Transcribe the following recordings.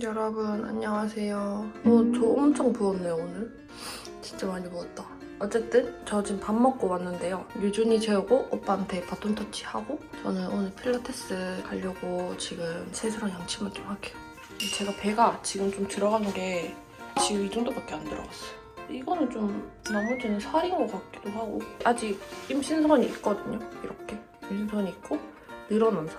여러분 안녕하세요. 어, 저 엄청 부었네요 오늘. 진짜 많이 부었다. 어쨌든 저 지금 밥 먹고 왔는데요. 유준이 재우고 오빠한테 바톤 터치하고 저는 오늘 필라테스 가려고 지금 세수랑 양치만 좀 할게요. 제가 배가 지금 좀 들어가는 게 지금 이 정도밖에 안 들어갔어요. 이거는 좀 나머지는 살인 것 같기도 하고 아직 임신선이 있거든요. 이렇게 임신선이 있고 늘어난 살.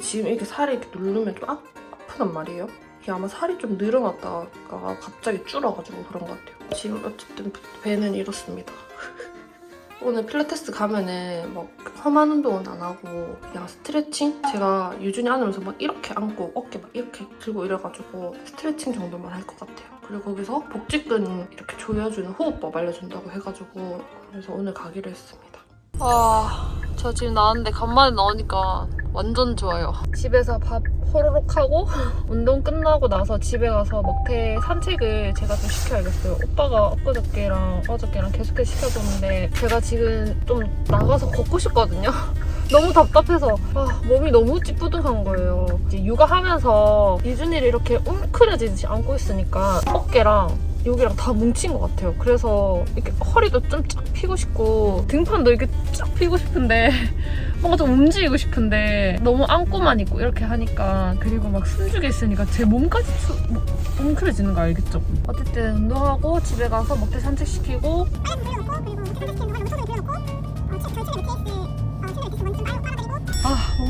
지금 이렇게 살이 이렇게 누르면 좀 아, 아프단 말이에요. 이게 아마 살이 좀 늘어났다가 갑자기 줄어가지고 그런 것 같아요. 지금 어쨌든 배는 이렇습니다. 오늘 필라테스 가면은 막 험한 운동은 안 하고 그냥 스트레칭? 제가 유준이 안으면서 막 이렇게 안고 어깨 막 이렇게 들고 이래가지고 스트레칭 정도만 할 것 같아요. 그리고 거기서 복직근 이렇게 조여주는 호흡법 알려준다고 해가지고 그래서 오늘 가기로 했습니다. 와, 저 지금 나왔는데 간만에 나오니까 완전 좋아요. 집에서 밥 호로록 하고 운동 끝나고 나서 집에 가서 먹태 산책을 제가 좀 시켜야겠어요. 오빠가 엊그저께랑 어저께랑 계속해서 시켜줬는데 제가 지금 좀 나가서 걷고 싶거든요. 너무 답답해서 아, 몸이 너무 찌뿌둥한 거예요. 이제 육아하면서 유준이를 이렇게 웅크려지듯이 안고 있으니까 어깨랑 여기랑 다 뭉친 것 같아요. 그래서 이렇게 허리도 좀쫙 펴고 싶고 등판도 이렇게 쫙 펴고 싶은데 뭔가 좀 움직이고 싶은데 너무 안고만 있고 이렇게 하니까 그리고 막 숨죽여 있으니까 제 몸까지 추, 뭐, 뭉클해지는 거 알겠죠? 어쨌든 운동하고 집에 가서 먹태 산책시키고 아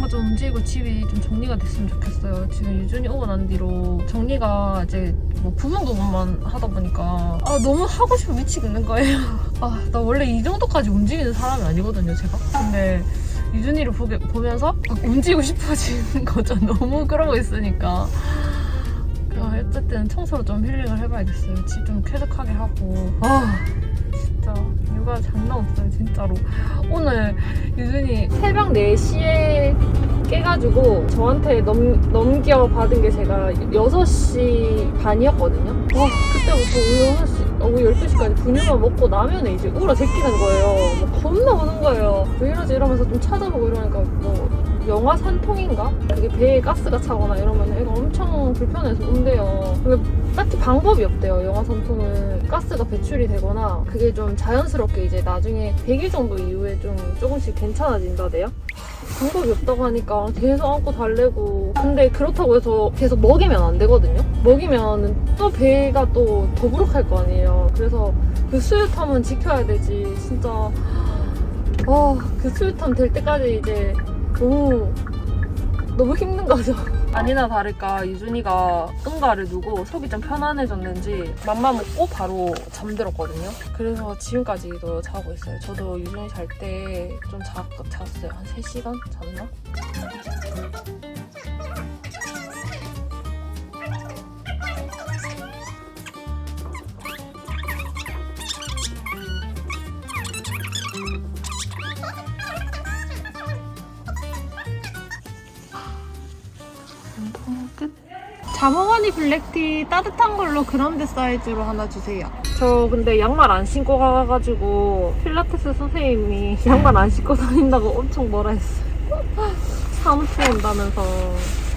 뭔가 좀 움직이고 집이 좀 정리가 됐으면 좋겠어요. 지금 유준이 오고 난 뒤로 정리가 이제 뭐 부분 부분만 하다 보니까 아 너무 하고 싶어 미치겠는 거예요. 아 나 원래 이 정도까지 움직이는 사람이 아니거든요 제가. 근데 유준이를 보게, 보면서 막 움직이고 싶어지는 거죠. 너무 그러고 있으니까. 아, 어쨌든 청소로 좀 힐링을 해봐야겠어요. 집 좀 쾌적하게 하고. 아 진짜 육아 장난 없어요 진짜로. 오늘 유준이 새벽 4시에 깨가지고 저한테 넘, 넘겨받은 게 제가 6시 반이었거든요. 와, 그때부터 오후 6시, 오후 12시까지 분유만 먹고 나면 이제 울어 제끼는 거예요. 뭐 겁나 우는 거예요. 왜 이러지 이러면서 좀 찾아보고 이러니까 뭐 영화 산통인가? 그게 배에 가스가 차거나 이러면 애가 엄청 불편해서 운대요. 딱히 방법이 없대요. 영화 산통은 가스가 배출이 되거나 그게 좀 자연스럽게 이제 나중에 100일 정도 이후에 좀 조금씩 괜찮아진다대요. 방법이 없다고 하니까 계속 안고 달래고 근데 그렇다고 해서 계속 먹이면 안 되거든요 먹이면 또 배가 또 더부룩할 거 아니에요 그래서 그 수유탐은 지켜야 되지 진짜 아그 수유탐 될 때까지 이제 너무 너무 힘든 거죠 아니나 다를까 유준이가 응가를 두고 속이 좀 편안해졌는지 맘만 먹고 바로 잠들었거든요. 그래서 지금까지도 자고 있어요. 저도 유준이 잘 때 좀 잤어요. 한 3시간 잤나? 운동 끝. 자몽하니 블랙티 따뜻한 걸로 그라운드 사이즈로 하나 주세요. 저 근데 양말 안 신고 가가지고 필라테스 선생님이 양말 안 신고 다닌다고 엄청 뭐라 했어요. 사무실 온다면서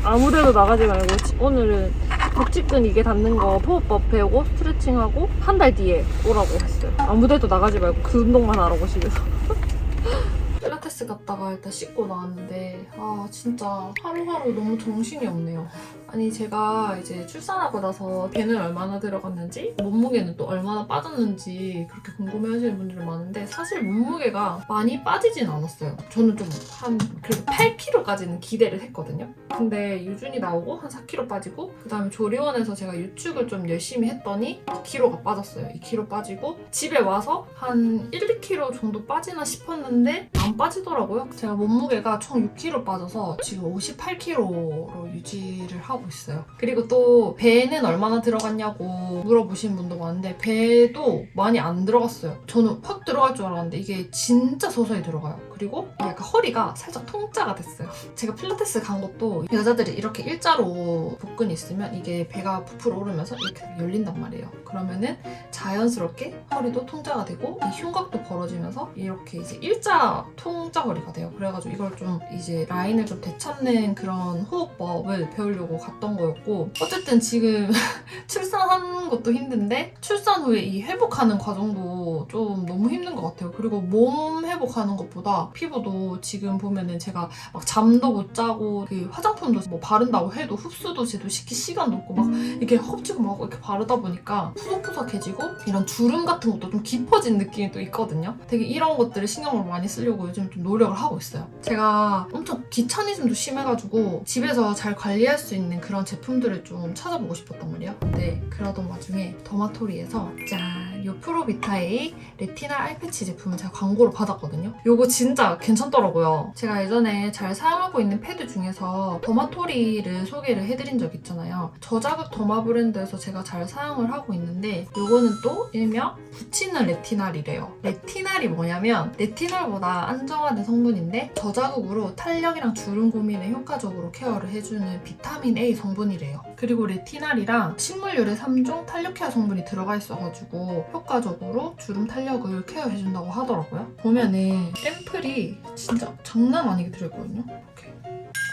아무데도 나가지 말고 오늘은 복직근 이게 닿는 거 호흡법 배우고 스트레칭하고 한 달 뒤에 오라고 했어요. 아무데도 나가지 말고 그 운동만 하라고 집에서. 필라테스 갔다가 일단 씻고 나왔는데 아 진짜 하루하루 너무 정신이 없네요. 아니 제가 이제 출산하고 나서 배는 얼마나 들어갔는지 몸무게는 또 얼마나 빠졌는지 그렇게 궁금해하시는 분들이 많은데 사실 몸무게가 많이 빠지진 않았어요. 저는 좀 한 그래도 8kg까지는 기대를 했거든요. 근데 유준이 나오고 한 4kg 빠지고 그다음에 조리원에서 제가 유축을 좀 열심히 했더니 2kg가 빠졌어요. 2kg 빠지고 집에 와서 한 1, 2kg 정도 빠지나 싶었는데 안 빠지더라고요. 제가 몸무게가 총 6kg 빠져서 지금 58kg로 유지를 하고 있어요. 그리고 또 배는 얼마나 들어갔냐고 물어보신 분도 많은데 배도 많이 안 들어갔어요. 저는 확 들어갈 줄 알았는데 이게 진짜 서서히 들어가요. 그리고 약간 허리가 살짝 통짜가 됐어요. 제가 필라테스 간 것도 여자들이 이렇게 일자로 복근이 있으면 이게 배가 부풀어 오르면서 이렇게 열린단 말이에요. 그러면은 자연스럽게 허리도 통짜가 되고 이 흉곽도 벌어지면서 이렇게 이제 일자 통짜 허리가 돼요. 그래가지고 이걸 좀 이제 라인을 좀 되찾는 그런 호흡법을 배우려고 갔던 거였고 어쨌든 지금 출산하는 것도 힘든데 출산 후에 이 회복하는 과정도 좀 너무 힘든 것 같아요. 그리고 몸 회복하는 것보다 피부도 지금 보면은 제가 막 잠도 못 자고 그 화장품도 뭐 바른다고 해도 흡수도 제대로 시킬 시간도 없고 막 이렇게 허겁지겁 막 이렇게 바르다 보니까 푸석푸석해지고 이런 주름 같은 것도 좀 깊어진 느낌이 또 있거든요. 되게 이런 것들을 신경을 많이 쓰려고 요즘 좀 노력을 하고 있어요. 제가 엄청 귀차니즘도 심해가지고 집에서 잘 관리할 수 있는 그런 제품들을 좀 찾아보고 싶었단 말이에요. 근데 그러던 와중에 더마토리에서 짠! 요 프로비타의 레티나 아이패치 제품을 제가 광고를 받았거든요. 요거 진짜 괜찮더라고요. 제가 예전에 잘 사용하고 있는 패드 중에서 더마토리를 소개를 해드린 적 있잖아요. 저자극 더마 브랜드에서 제가 잘 사용을 하고 있는데 요거는 또 일명 붙이는 레티날이래요. 레티날이 뭐냐면 레티놀보다 안정화된 성분인데 저자극으로 탄력이랑 주름 고민에 효과적으로 케어를 해주는 비타민 A 성분이래요. 그리고 레티날이랑 식물유래 3종 탄력 케어 성분이 들어가 있어가지고 효과적으로 주름 탄력을 케어해준다고 하더라고요. 보면은 샘플이 진짜 장난 아니게 들어있거든요. 이렇게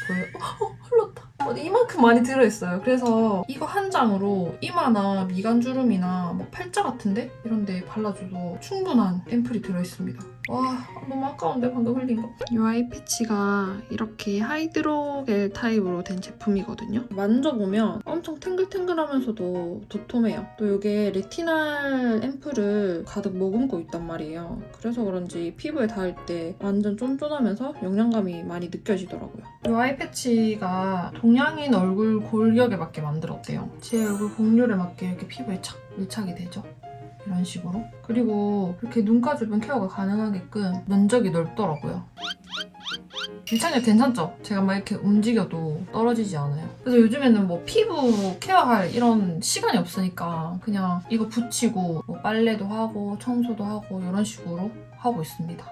보여요? 어, 흘렀다. 어, 이만큼 많이 들어있어요. 그래서 이거 한 장으로 이마나 미간 주름이나 뭐 팔자 같은데 이런 데 발라줘도 충분한 앰플이 들어있습니다. 와 너무 아까운데 방금 흘린 거. 이 아이패치가 이렇게 하이드로겔 타입으로 된 제품이거든요. 만져보면 엄청 탱글탱글하면서도 도톰해요. 또 이게 레티날 앰플을 가득 머금고 있단 말이에요. 그래서 그런지 피부에 닿을 때 완전 쫀쫀하면서 영양감이 많이 느껴지더라고요. 이 아이패치가 동양인 얼굴 골격에 맞게 만들었대요. 제 얼굴 곡률에 맞게 이렇게 피부에 착 밀착이 되죠. 이런 식으로. 그리고 이렇게 눈가 주변 케어가 가능하게끔 면적이 넓더라고요. 밀착력 괜찮죠? 제가 막 이렇게 움직여도 떨어지지 않아요. 그래서 요즘에는 뭐 피부 케어할 이런 시간이 없으니까 그냥 이거 붙이고 뭐 빨래도 하고 청소도 하고 이런 식으로 하고 있습니다.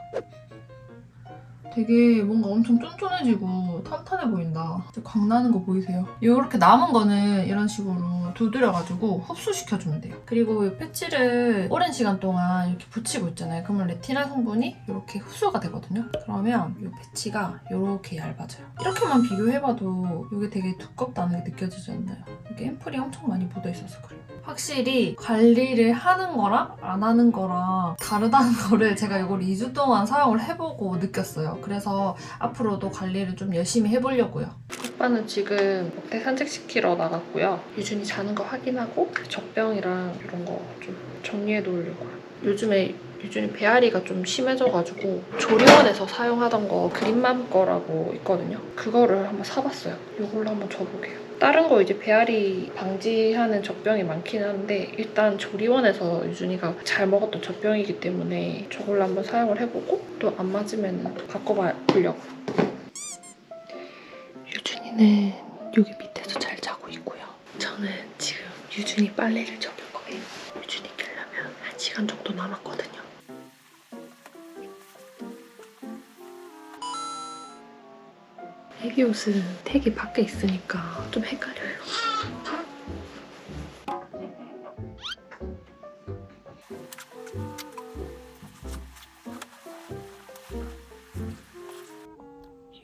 되게 뭔가 엄청 쫀쫀해지고 탄탄해 보인다. 광나는 거 보이세요? 이렇게 남은 거는 이런 식으로 두드려가지고 흡수시켜주면 돼요. 그리고 이 패치를 오랜 시간 동안 이렇게 붙이고 있잖아요. 그러면 레티나 성분이 이렇게 흡수가 되거든요. 그러면 이 패치가 이렇게 얇아져요. 이렇게만 비교해봐도 이게 되게 두껍다는 게 느껴지지 않나요? 이게 앰플이 엄청 많이 묻어있어서 그래요. 확실히 관리를 하는 거랑 안 하는 거랑 다르다는 거를 제가 이걸 2주 동안 사용을 해보고 느꼈어요. 그래서 앞으로도 관리를 좀 열심히 해보려고요. 오빠는 지금 목태 산책시키러 나갔고요. 유준이 자는 거 확인하고 젖병이랑 이런 거 좀 정리해 놓으려고요. 요즘에 유준이 배앓이가 좀 심해져가지고 조리원에서 사용하던 거 그린맘 거라고 있거든요. 그거를 한번 사봤어요. 이걸로 한번 줘볼게요. 다른 거 이제 배앓이 방지하는 젖병이 많긴 한데 일단 조리원에서 유준이가 잘 먹었던 젖병이기 때문에 저걸로 한번 사용을 해보고 또 안 맞으면 바꿔보려고. 유준이는 여기 밑에서 잘 자고 있고요. 저는 지금 유준이 빨래를 접을 거예요. 유준이 깨려면 1시간 정도 남았거든요. 애기 옷은 택이 밖에 있으니까 좀 헷갈려요.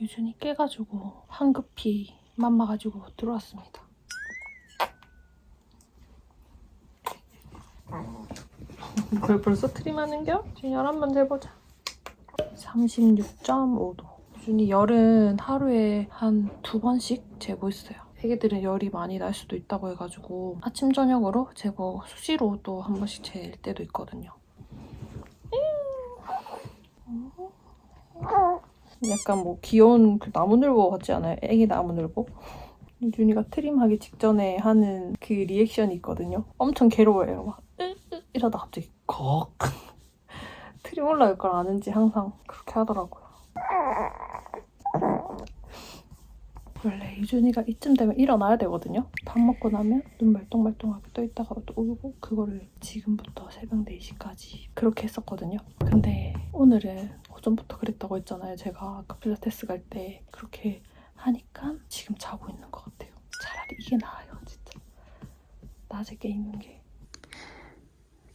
유준이 깨가지고 황급히 맘마 가지고 들어왔습니다. 그걸 벌써 트림하는겨? 지금 열 한번 재보자. 36.5도. 유준이 열은 하루에 한 두 번씩 재고 있어요. 애기들은 열이 많이 날 수도 있다고 해가지고 아침 저녁으로 재고 수시로 또 한 번씩 잴 때도 있거든요. 약간 뭐 귀여운 그 나무늘보 같지 않아요? 애기 나무늘보? 유준이가 트림하기 직전에 하는 그 리액션이 있거든요. 엄청 괴로워해요. 막 이러다 갑자기 꺽 트림 올라올 걸 아는지 항상 그렇게 하더라고요. 원래 유준이가 이쯤 되면 일어나야 되거든요. 밥 먹고 나면 눈 말똥말똥하게 떠 있다가 또 울고 그거를 지금부터 새벽 4시까지 그렇게 했었거든요. 근데 오늘은 그전부터 그랬다고 했잖아요. 제가 아까 필라테스 갈 때 그렇게 하니까 지금 자고 있는 것 같아요. 차라리 이게 나아요, 진짜. 낮에 게임인 게.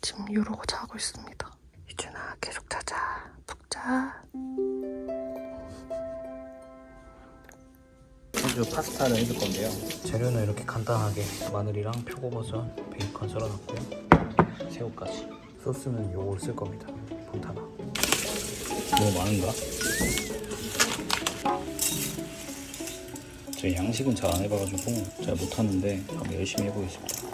지금 이러고 자고 있습니다. 유준아, 계속 자자. 푹 자. 소주 파스타를 해줄 건데요. 재료는 이렇게 간단하게 마늘이랑 표고버섯, 베이컨 썰어놨고요. 새우까지. 소스는 요걸 쓸 겁니다. fon타나. 너무 많은가? 제가 양식은 잘 안 해봐가지고 잘 못하는데 한번 열심히 해보겠습니다.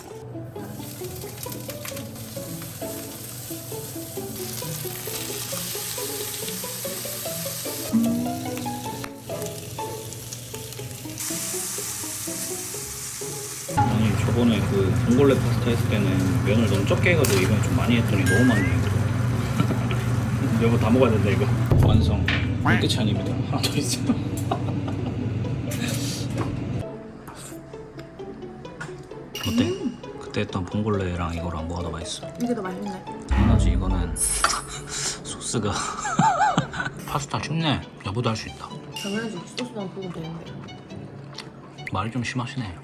그 봉골레 파스타 했을 때는 면을 너무 적게 해가지고 이번에 좀 많이 했더니 너무 많네요 여보 다 먹어야 된다 이거 완성 이 끝이 아닙니다 하나 더 있어요 어때? 그때 했던 봉골레랑 이거랑 뭐가 더 맛있어? 이게 더 맛있네. 당연하지 이거는 소스가 파스타 쉽네 여보도 할 수 있다 당연하지. 소스만 보면 되는데. 말이 좀 심하시네.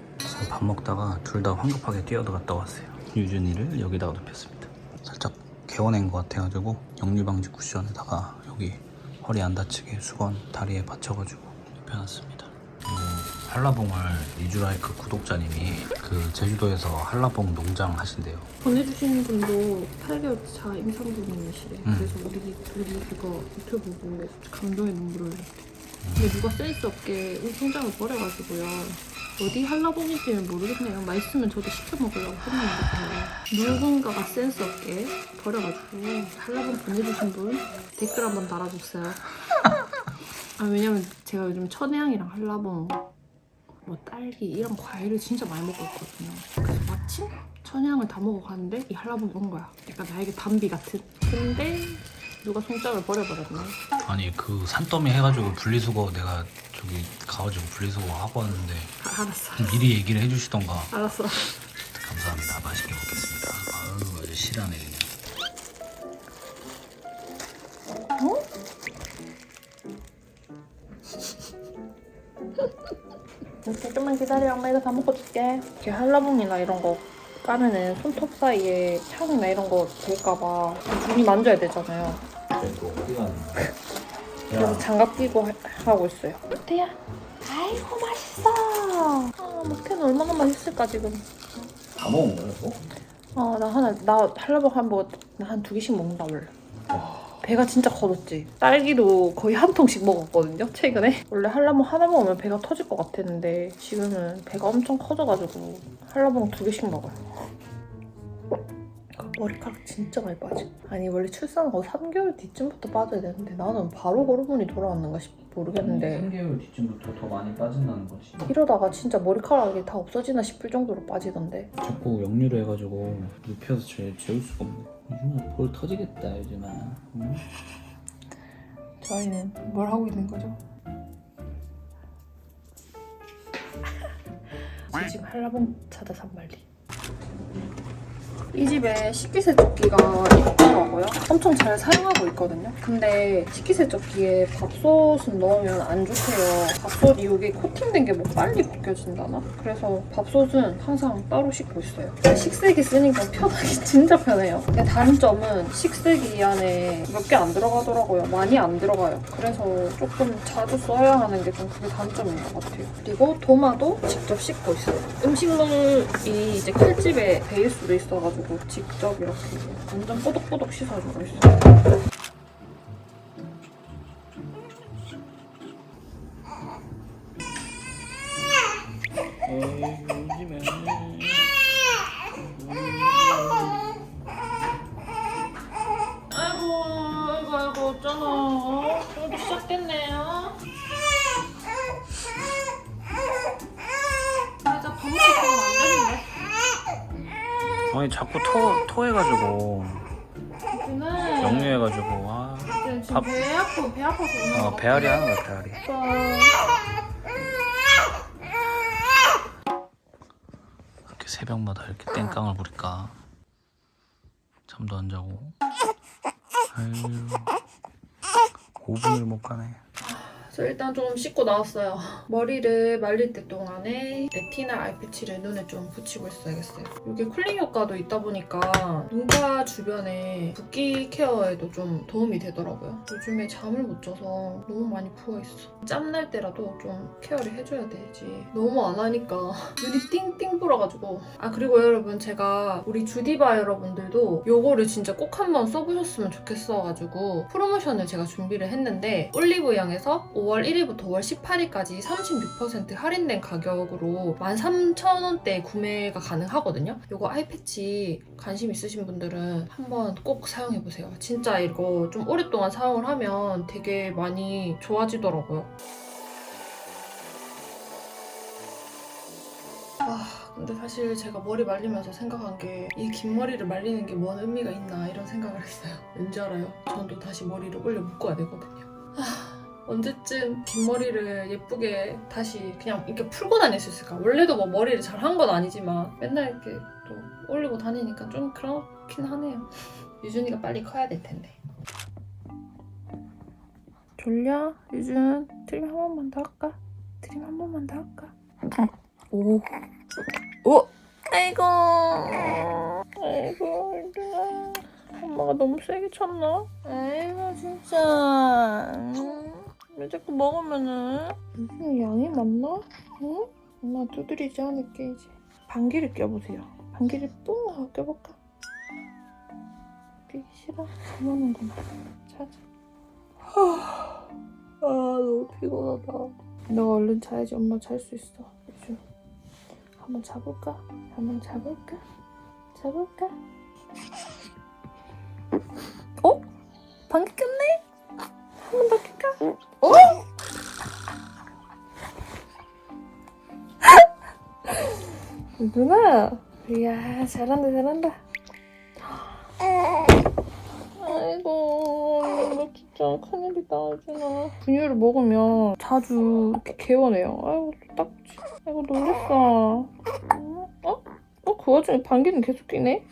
밥 먹다가 둘 다 황급하게 뛰어들어갔다 왔어요. 유준이를 여기다가 눕혔습니다. 살짝 개워낸 것 같아가지고 역류방지 쿠션에다가 여기 허리 안 다치게 수건 다리에 받쳐가지고 눕혀놨습니다. 그리고 한라봉을 리주라이크 구독자님이 그 제주도에서 한라봉 농장 하신대요. 보내주시는 분도 8개월 차 임산부님이시래. 음. 그래서 우리 둘이 그거 유튜브 보고 감동의 눈물을 흘렸대. 근데 누가 센스 없게 우리 통장을 버려가지고요. 어디 한라봉인지는 모르겠네요. 맛있으면 저도 시켜 먹으려고 했는데 누군가가 센스 없게 버려가지고 한라봉 보내주신 분 댓글 한번 달아주세요. 아 왜냐면 제가 요즘 천혜향이랑 한라봉 뭐 딸기 이런 과일을 진짜 많이 먹고 있거든요. 그래서 마침 천혜향을 다 먹어가는데 이 한라봉이 온 거야. 약간 나에게 단비 같은. 근데 누가 송장을 버려버렸네. 아니 그 산더미 해가지고 분리수거 내가 저기 가가지고 분리수거 하고 왔는데 아, 알았어. 미리 얘기를 해주시던가 알았어. 감사합니다. 맛있게 먹겠습니다. 아유 아주 실하네 그냥. 조금만 기다려. 엄마 이거 다 먹고 줄게. 이렇게 한라봉이나 이런 거 까면은 손톱 사이에 향이나 이런 거 될까봐 눈이 만져야 되잖아요. 또 어디 가는 거야? 그래서 장갑 끼고 하, 하고 있어요. 어때요? 아이고 맛있어. 아, 먹기는 얼마나 맛있을까 지금. 다 먹은 거야 이거? 어, 나 하나, 나 한라봉 한뭐한 두 개씩 먹는다 원래. 배가 진짜 커졌지. 딸기도 거의 한 통씩 먹었거든요, 최근에. 원래 한라봉 하나 먹으면 배가 터질 것 같았는데 지금은 배가 엄청 커져가지고 한라봉 두 개씩 먹어요. 아, 머리카락 진짜 많이 빠지. 아니 원래 출산하고 3개월 뒤쯤부터 빠져야 되는데 나는 바로 호르몬이 돌아왔는가 싶 모르겠는데 3개월 뒤쯤부터 더 많이 빠진다는 거지. 이러다가 진짜 머리카락이 다 없어지나 싶을 정도로 빠지던데. 자꾸 역류를 해가지고 눕혀서 재, 재울 수가 없네. 요즘은 볼 터지겠다 요즘은. 응? 저희는 뭘 하고 있는 거죠? 저 지금 한라봉 찾아 산말리. 이 집에 식기세척기가 있더라고요. 엄청 잘 사용하고 있거든요. 근데 식기세척기에 밥솥은 넣으면 안 좋대요. 밥솥이 이게 코팅된 게 뭐 빨리 벗겨진다나? 그래서 밥솥은 항상 따로 씻고 있어요. 식세기 쓰니까 편하긴 진짜 편해요. 근데 단점은 식세기 안에 몇 개 안 들어가더라고요. 많이 안 들어가요. 그래서 조금 자주 써야 하는 게 좀 그게 단점인 것 같아요. 그리고 도마도 직접 씻고 있어요. 음식물이 이제 칼집에 배일 수도 있어가지고 직접 이렇게 완전 뽀독뽀독 씻어주고 있어요. 에이 울지마. 아이고, 아이고, 아이고, 어쩌나. 또 시작됐네요. 맞아, 밥 먹고 있으면 안 되는데. 아니 자꾸 토 토해가지고 그날 역류해가지고 아. 지금 밥- 배 아파, 배 아파서 오는 어 거 배앓이 하는 거야 배앓이. 이렇게 새벽마다 이렇게 땡깡을 부릴까? 잠도 안 자고. 아유. 5분을 못 가네. 저 일단 좀 씻고 나왔어요. 머리를 말릴 때 동안에 레티나 아이패치를 눈에 좀 붙이고 있어야겠어요. 이게 쿨링 효과도 있다 보니까 눈가 주변에 붓기 케어에도 좀 도움이 되더라고요. 요즘에 잠을 못 자서 너무 많이 부어있어. 짬 날 때라도 좀 케어를 해줘야 되지. 너무 안 하니까 눈이 띵띵 불어가지고. 아 그리고 여러분 제가 우리 주디바 여러분들도 요거를 진짜 꼭 한번 써보셨으면 좋겠어가지고 프로모션을 제가 준비를 했는데 올리브영에서 5월 1일부터 5월 18일까지 36% 할인된 가격으로 13,000원대에 구매가 가능하거든요. 요거 아이패치 관심 있으신 분들은 한번 꼭 사용해보세요. 진짜 이거 좀 오랫동안 사용을 하면 되게 많이 좋아지더라고요. 아, 근데 사실 제가 머리 말리면서 생각한 게 이 긴 머리를 말리는 게 뭔 의미가 있나 이런 생각을 했어요. 왠지 알아요? 전 또 다시 머리를 올려 묶어야 되거든요. 아, 언제쯤 긴 머리를 예쁘게 다시 그냥 이렇게 풀고 다닐 수 있을까? 원래도 뭐 머리를 잘 한 건 아니지만 맨날 이렇게 또 올리고 다니니까 좀 그렇긴 하네요. 유준이가 빨리 커야 될 텐데. 졸려? 유준 트림 한 번만 더 할까? 트림 한 번만 더 할까? 오. 오! 아이고. 아이고. 엄마가 너무 세게 쳤나? 아이고, 진짜. 음, 왜 자꾸 먹으면은. 유준 양이 많나? 응? 엄마 두드리지 않을게, 이제. 방귀를 껴보세요. 방귀를 뿡 하고 껴볼까? 끼기 싫어? 그만하구나. 자자. 아 너무 피곤하다. 너가 얼른 자야지 엄마 잘 수 있어. 요즘 한번 자볼까? 한번 자볼까? 자볼까? 어? 방귀 꼈네? 낄까? 어? 누나, 이야 잘한다 잘한다. 아이고 너 진짜 큰일이다 유준아 분유를 먹으면 자주 이렇게 개원해요 아이고 딱지 아이고 놀랬어 응? 어? 어? 그 와중에 방귀는 계속 끼네?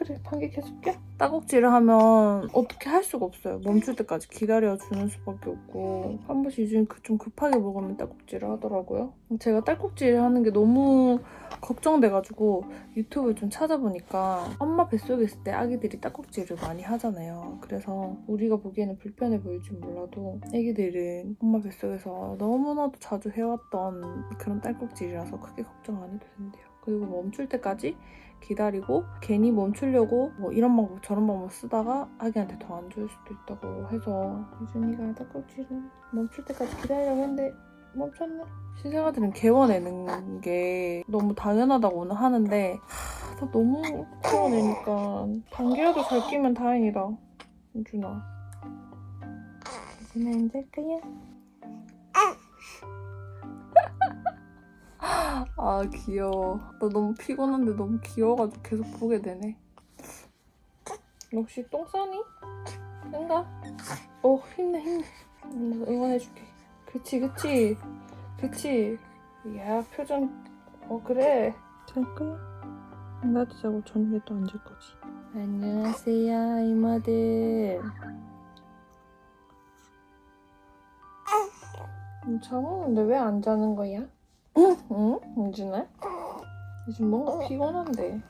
응? 그래 껴 따곡질을 하면 어떻게 할 수가 없어요 멈출 때까지 기다려주는 수밖에 없고 한 번씩 유준이 그- 좀 급하게 먹으면 딸꾹질을 하더라고요 제가 딸꾹질을 하는 게 너무 걱정돼가지고 유튜브를 좀 찾아보니까 엄마 뱃속에 있을 때 아기들이 딸꾹질을 많이 하잖아요. 그래서 우리가 보기에는 불편해 보일지 몰라도 아기들은 엄마 뱃속에서 너무나도 자주 해왔던 그런 딸꾹질이라서 크게 걱정 안 해도 된대요. 그리고 멈출 때까지 기다리고 괜히 멈추려고 뭐 이런 방법 저런 방법 쓰다가 아기한테 더 안 좋을 수도 있다고 해서 유준이가 딸꾹질은 멈출 때까지 기다리려고 했는데 멈췄네. 신생아들은 개워내는 게 너무 당연하다고는 하는데 하, 나 너무 개워내니까 방귀라도 잘 끼면 다행이다. 유준아. 유준아 이제 거야? 아 귀여워. 나 너무 피곤한데 너무 귀여워가지고 계속 보게 되네. 역시 똥 싸니? 응가? 어 힘내 힘내. 엄마 응원해줄게. 그치 그치 그치 야 표정 어 그래 잘 거야? 나도 자고 저녁에 또 앉을 거지 안녕하세요 이모들 음, 자고는데 왜 안 자는 거야? 응? 응? 유준아? 요즘 뭔가 피곤한데